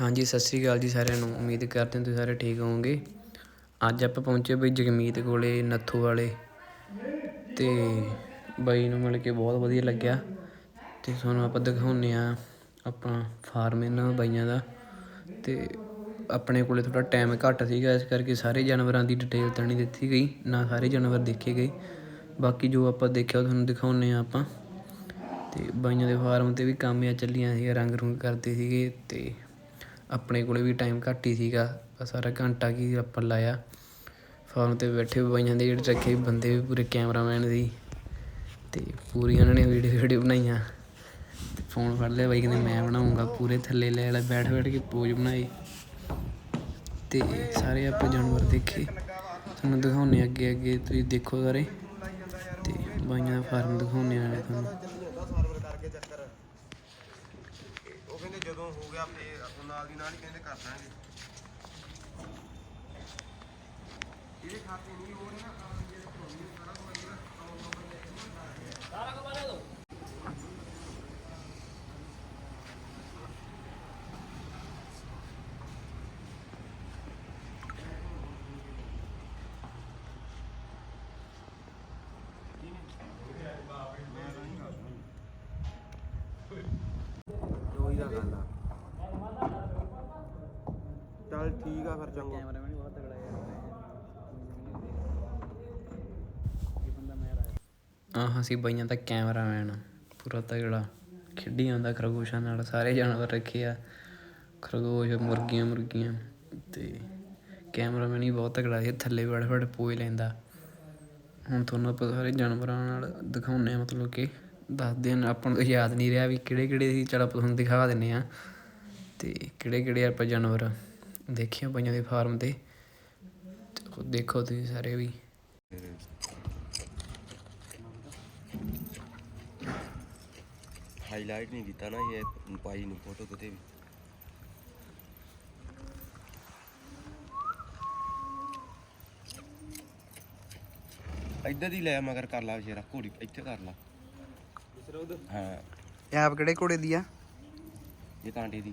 ਹਾਂਜੀ, ਸਤਿ ਸ੍ਰੀ ਅਕਾਲ ਜੀ ਸਾਰਿਆਂ ਨੂੰ। ਉਮੀਦ ਕਰਦੇ ਹਾਂ ਤੁਸੀਂ ਸਾਰੇ ਠੀਕ ਹੋਵੋਗੇ। ਅੱਜ ਆਪਾਂ ਪਹੁੰਚੇ ਬਈ ਜਗਮੀਤ ਕੋਲੇ ਨੱਥੂ ਵਾਲੇ। ਤੇ ਬਾਈ ਨੂੰ ਮਿਲ ਕੇ ਬਹੁਤ ਵਧੀਆ ਲੱਗਿਆ। ਤੇ ਤੁਹਾਨੂੰ ਆਪਾਂ ਦਿਖਾਉਂਦੇ ਆ ਆਪਣਾ ਫਾਰਮ ਇਹਨਾਂ ਬਾਈਆਂ ਦਾ। ਤੇ ਆਪਣੇ ਕੋਲੇ ਥੋੜਾ ਟਾਈਮ ਘੱਟ ਸੀਗਾ, ਇਸ ਕਰਕੇ ਸਾਰੇ ਜਾਨਵਰਾਂ ਦੀ ਡਿਟੇਲ ਤਾਂ ਨਹੀਂ ਦਿੱਤੀ ਗਈ। ਨਾ ਸਾਰੇ ਜਾਨਵਰ ਦੇਖੇ ਗਏ। ਬਾਕੀ ਜੋ ਆਪਾਂ ਦੇਖਿਆ ਉਹ ਤੁਹਾਨੂੰ ਦਿਖਾਉਂਦੇ ਆ ਆਪਾਂ। ਤੇ ਬਾਈਆਂ ਦੇ ਫਾਰਮ ਤੇ ਵੀ ਕੰਮ ਚੱਲੀਆਂ ਸੀ ਰੰਗ ਰੁੰਗ ਕਰਦੇ ਸੀਗੇ। ਤੇ ਆਪਣੇ ਕੋਲ ਵੀ ਟਾਈਮ ਘੱਟ ਹੀ ਸੀਗਾ। ਸਾਰਾ ਘੰਟਾ ਕੀ ਆਪਾਂ ਲਾਇਆ। ਫਾਰਮ ਤੇ ਬੈਠੇ ਬਾਈਆਂ ਦੇ ਜਿਹੜੇ ਰੱਖੇ ਬੰਦੇ ਵੀ ਪੂਰੇ ਕੈਮਰਾਮੈਨ ਸੀ ਅਤੇ ਪੂਰੀ ਉਹਨਾਂ ਨੇ ਵੀਡੀਓ ਵੀਡੀਓ ਬਣਾਈਆਂ। ਤੇ ਫੋਨ ਫੜ ਲਿਆ ਬਾਈ, ਕਹਿੰਦੇ ਮੈਂ ਬਣਾਉਂਗਾ। ਪੂਰੇ ਥੱਲੇ ਲੈ ਲੈ, ਬੈਠ ਬੈਠ ਕੇ ਪੋਜ ਬਣਾਏ। ਤੇ ਸਾਰੇ ਆਪਾਂ ਜਾਨਵਰ ਦੇਖੇ। ਤੁਹਾਨੂੰ ਦਿਖਾਉਣੇ ਅੱਗੇ ਅੱਗੇ, ਤੁਸੀਂ ਦੇਖੋ ਸਾਰੇ। ਤੇ ਬਾਈਆਂ ਦਾ ਫਾਰਮ ਦਿਖਾਉਣੇ ਵਾਲੇ ਤੁਹਾਨੂੰ ਸਰਵਰ ਕਰਕੇ ਚੱਕਰ ਉਹ ਕਹਿੰਦੇ ਜਦੋਂ ਹੋ ਗਿਆ, ਫੇਰ ਉਹ ਨਾਲ ਦੀ ਨਾਲ ਹੀ ਕਹਿੰਦੇ ਕਰ ਦਾਂਗੇ। ਇਹਦੇ ਖਾਤੇ ਨਹੀਂ ਹੋ ਰਿਹਾ ਨਾ ਜਿਹੜੇ ਧੋਣੀ ਸਾਰਾ ਕੁਝ ਉਹੀ ਦਾ ਗੱਲ ਆ ਆ ਫਿਰ ਚੰਗਾ ਕੈਮਰਾਮੈਨ ਬਹੁਤ ਤਗੜਾ ਯਾਰ ਇਹ ਬੰਦਾ ਮੈਂ ਰਾਇਆ ਆਹ ਸੀ ਬਾਈਆਂ ਦਾ ਕੈਮਰਾਮੈਨ ਪੂਰਾ ਤਗੜਾ ਖੇਡੀ ਜਾਂਦਾ ਖਰਗੋਸ਼ਾਂ ਨਾਲ ਸਾਰੇ ਜਾਨਵਰ ਰੱਖੇ ਆ। ਖਰਗੋਸ਼ ਮੁਰਗੀਆਂ ਮੁਰਗੀਆਂ ਤੇ ਕੈਮਰਾਮੈਨ ਹੀ ਬਹੁਤ ਤਗੜਾ ਸੀ ਥੱਲੇ ਬੜ ਬੜ ਪੋਏ ਲੈਂਦਾ। ਹੁਣ ਤੁਹਾਨੂੰ ਆਪਾਂ ਸਾਰੇ ਜਾਨਵਰਾਂ ਨਾਲ ਦਿਖਾਉਂਦੇ ਆ ਮਤਲਬ ਕਿ ਦੱਸਦੇ ਆ ਆਪਾਂ ਨੂੰ ਤਾਂ ਯਾਦ ਨਹੀਂ ਰਿਹਾ ਵੀ ਕਿਹੜੇ ਕਿਹੜੇ ਸੀ। ਚਲ ਆਪਾਂ ਤੁਹਾਨੂੰ ਦਿਖਾ ਦਿੰਨੇ ਆ ਤੇ ਕਿਹੜੇ ਕਿਹੜੇ ਆਪਾਂ ਜਾਨਵਰ। ਦੇਖਿਆ ਬਾਈਆਂ ਦੇ ਫਾਰਮ ਤੇ। ਦੇਖੋ ਤੁਸੀਂ ਸਾਰੇ ਵੀ। ਹਾਈਲਾਈਟ ਨਹੀਂ ਕੀਤਾ ਨਾ ਇਹ ਪਾਈ ਨੂੰ ਫੋਟੋ ਕਿਤੇ ਵੀ। ਇੱਧਰ ਹੀ ਲੈ ਮਗਰ ਕਰ ਲਾ ਵਿਚਾਰਾ ਘੋੜੀ ਇੱਥੇ ਕਰ ਲਾ। ਹਾਂ। ਇਹ ਆਪ ਕਿਹੜੇ ਘੋੜੇ ਦੀ ਆ? ਇਹ ਕਾਂਟੇ ਦੀ।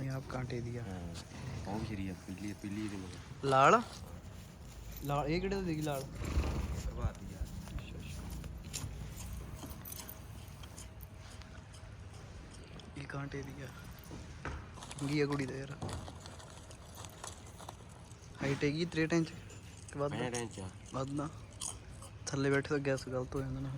ਇਹ ਆਪ ਕਾਂਟੇ ਦੀ ਆ। ਹਾਂ। ਉਹ ਵੀ ਸ਼ਰੀ ਆ ਪਿੱਲੀ ਪਿੱਲੀ ਦੇ ਮਗਰ ਲਾਲ? ਲਾਲ ਇਹ ਕਿਹੜੇ ਦੀ ਲਾਲ? ਪ੍ਰਭਾਤ ਦੀ ਆ। ਇਹ ਕਾਂਟੇ ਦੀ ਆ। ਚੰਗੀ ਆ ਕੁੜੀ ਦਾ ਯਾਰ। ਹਾਈਟ ਹੈਗੀ 63 ਇੰਚ ਵੱਧ ਮੈਂ ਟੈਂਚ ਆ। ਵੱਧ ਨਾ। ਥੱਲੇ ਬੈਠੇ ਤਾਂ ਗੈਸ ਗਲਤ ਹੋ ਜਾਂਦਾ ਨਾ।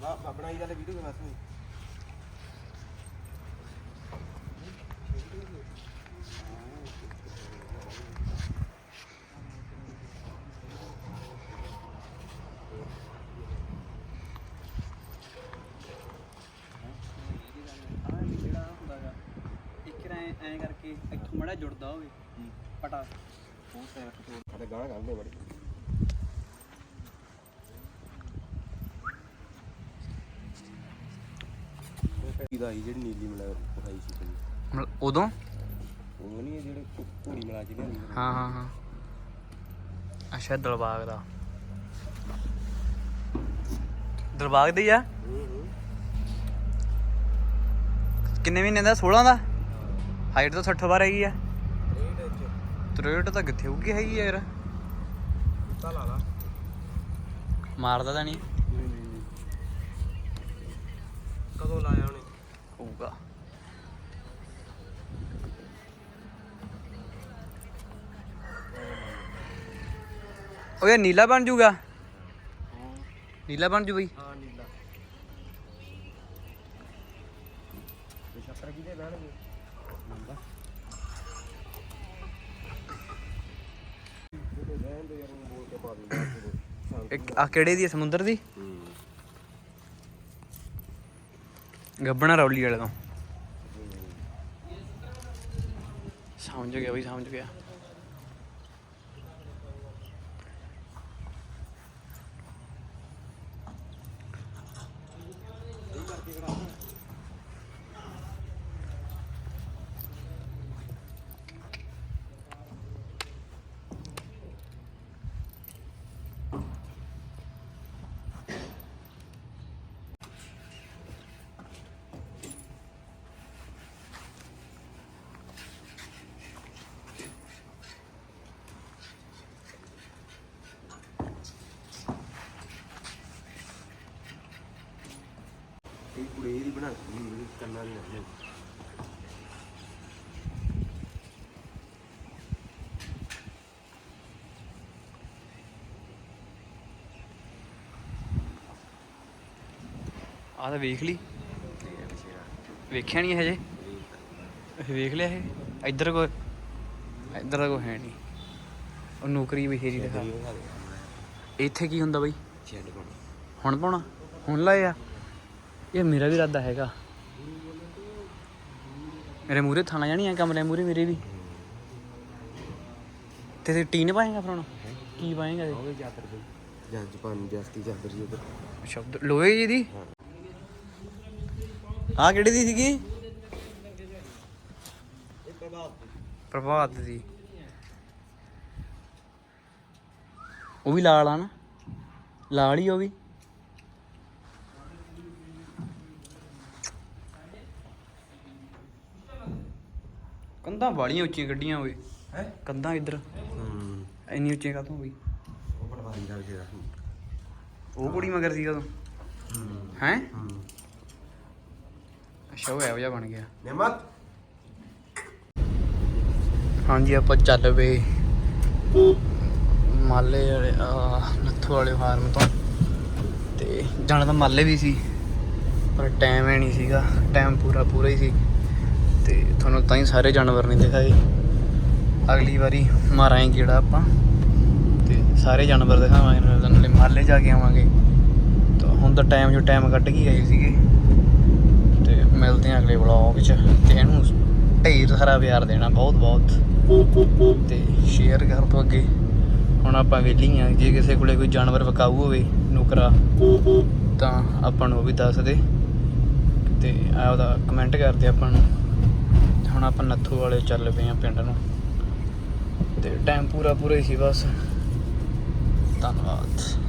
ਵਾਹ ਬਣਾਈ ਵਾਲੇ ਵੀਡੀਓ ਦੇ ਵਾਸਤੇ। ਐ ਕਰਕੇ ਇੱਥੋਂ ਮੜਾ ਜੁੜਦਾ ਹੋਵੇ। ਪਟਾ। ਉਹ ਸਾਈਡ ਤੋਂ ਸਾਡੇ ਗਾਣਾ ਗਾਉਂਦੇ ਬੜੀ। ਇਹਦਾ ਹੀ ਜਿਹੜੀ ਨੀਲੀ ਮਿਲਾ ਵਿਖਾਈ ਸੀ ਤੈਨੂੰ ਉਦੋਂ? ਉਹ ਨਹੀਂ ਜਿਹੜੇ ਘੋ- ਘੋੜੀ ਮਿਲਾ ਕੇ ਲਿਆਂਦੀ ਹਾਂ ਹਾਂ ਹਾਂ। ਅੱਛਾ ਦਲਬਾਗ ਦਾ। ਦਲਬਾਗ ਦੀ ਆ? ਕਿੰਨੇ ਮਹੀਨੇ ਦਾ? 16 ਦਾ? ਹਾਈਟ ਤਾਂ 60 ਬਾਰ ਹੈਗੀ ਆ। ਰੇਟ ਵਿੱਚ 63 ਤਾਂ ਕਿੱਥੇ ਹੋਊਗੀ ਹੈਗੀ ਆ ਯਾਰ। ਕੁੱਤਾ ਲਾ ਲਾ। ਮਾਰਦਾ ਤਾਂ ਨਹੀਂ। ਕਦੋਂ ਲਾਇਆ ਉਹਨੇ? ਹੋਊਗਾ ਓਏ ਨੀਲਾ ਬਣ ਜੂਗਾ? ਨੀਲਾ ਬਣ ਜੂ ਬਈ। ਹਾਂ ਨੀਲਾ। ਬਹਿਣਗੇ? ਨੰਬਰ ਇੱਕ ਆ ਕਿਹੜੇ ਦੀ ਸਮੁੰਦਰ ਦੀ? ਗੱਬਣਾ ਰੌਲੀ ਵਾਲੇ ਤੋਂ। ਸਮਝ ਗਿਆ ਬਈ ਸਮਝ ਗਿਆ ਨਾਲ ਕੰਨਾਂ ਦੀ ਨਹੀਂ ਆਹ ਤਾਂ ਵੇਖ ਲਈ। ਵੇਖਿਆ ਨਹੀਂ ਹਜੇ? ਵੇਖ ਲਿਆ ਇਹ? ਇੱਧਰ ਕੋਈ ਇੱਧਰ ਕੋਈ ਹੈ ਨਹੀਂ ਉਹ ਨੌਕਰੀ ਬਥੇਰੀ ਦਿਖਾ। ਇੱਥੇ ਕੀ ਹੁੰਦਾ ਬਈ? ਹੁਣ ਪਾਉਣਾ? ਹੁਣ ਲਾਇਆ? ਇਹ ਮੇਰਾ ਵੀ ਇਰਾਦਾ ਹੈਗਾ। ਮੇਰੇ ਮੂਰੇ ਥਾਣਾ ਜਾਣੀ ਆ ਕਮਰੇ ਮੂਰੇ ਮੇਰੇ ਵੀ। ਤੇ ਤੇ ਟੀਨ ਪਾਏਗਾ ਫਿਰ ਹੁਣ? ਕੀ ਪਾਏਗਾ ਇਹ? ਉਹ ਚਾਦਰ ਬਈ ਜੱਜ ਪਾਣ ਜਸਤੀ ਚਾਦਰ ਜੀ ਉਧਰ। ਸ਼ਬਦ ਲੋਹੇ ਜੀ ਦੀ ਆ ਕਿਹੜੀ ਦੀ ਸੀਗੀ? ਪ੍ਰਭਾਤ ਦੀ। ਉਹ ਵੀ ਲਾਲ ਆ ਨਾ। ਲਾਲ ਹੀ ਉਹ ਵੀ। ਕੰਧਾਂ ਵਾਲੀਆਂ ਉੱਚੀਆਂ ਗੱਡੀਆਂ ਓਏ। ਹੈ? ਕੰਧਾਂ ਇੱਧਰ। ਹੂੰ। ਇੰਨੀ ਉੱਚੀਆਂ ਕਾਹਤੋਂ ਹੋਈ ਉਹ ਪਟਵਾਰੀ ਦਾ ਜਿਹੜਾ ਉਹ ਕੁੜੀ ਮਗਰ ਸੀਗਾ ਤੂੰ? ਹੂੰ। ਹੈ? ਹੂੰ। ਅੱਛਾ ਉਹ ਇਹੋ ਜਿਹਾ ਬਣ ਗਿਆ। ਨਿਮਤ। ਹਾਂਜੀ ਆਪਾਂ ਚੱਲ ਪਏ। ਮਾਲੇ ਵਾਲੇ ਨੱਥੂ ਵਾਲੇ ਫਾਰਮ ਤੋਂ। ਤੇ ਜਾਣਾ ਤਾਂ ਮਾਲੇ ਵੀ ਸੀ ਪਰ ਟਾਈਮ ਹੈ ਨਹੀਂ ਸੀਗਾ। ਟਾਈਮ ਪੂਰਾ ਪੂਰਾ ਹੀ ਸੀ। ਤੇ ਤੁਹਾਨੂੰ ਤਾਂ ਹੀ ਸਾਰੇ ਜਾਨਵਰ ਨਹੀਂ ਦਿਖਾਏ। ਅਗਲੀ ਵਾਰੀ ਮਾਰਾਂਗੇ ਕਿਹੜਾ ਆਪਾਂ। ਤੇ ਸਾਰੇ ਜਾਨਵਰ ਦਿਖਾਵਾਂਗੇ, ਨਾਲੇ ਮਹੱਲੇ ਜਾ ਕੇ ਆਵਾਂਗੇ। ਤਾਂ ਹੁਣ ਤਾਂ ਟਾਈਮ ਜੋ ਟਾਈਮ ਕੱਢ ਕੇ ਆਏ ਸੀਗੇ। ਤੇ ਮਿਲਦੇ ਹਾਂ ਅਗਲੇ ਵਲੌਗ 'ਚ ਤੇ ਇਹਨੂੰ ਢੇਰ ਸਾਰਾ ਪਿਆਰ ਦੇਣਾ ਬਹੁਤ ਬਹੁਤ ਤੇ ਸ਼ੇਅਰ ਕਰ ਦੋ ਅੱਗੇ। ਹੁਣ ਆਪਾਂ ਵਿਹਲੀ ਆ ਜੇ ਕਿਸੇ ਕੋਲੇ ਕੋਈ ਜਾਨਵਰ ਵਿਕਾਊ ਹੋਵੇ, ਨੁਕਰਾ, ਤਾਂ ਆਪਾਂ ਨੂੰ ਉਹ ਵੀ ਦੱਸ ਦੇ। ਤੇ ਆਪਦਾ ਕਮੈਂਟ ਕਰਦੇ ਆਪਾਂ ਨੂੰ। ਹੁਣ ਆਪਾਂ ਨੱਥੂ ਵਾਲੇ ਚੱਲ ਪਏ ਆ ਪਿੰਡ ਨੂੰ। ਤੇ ਟਾਈਮ ਪੂਰਾ ਪੂਰਾ ਹੀ ਸੀ ਬਸ। ਧੰਨਵਾਦ।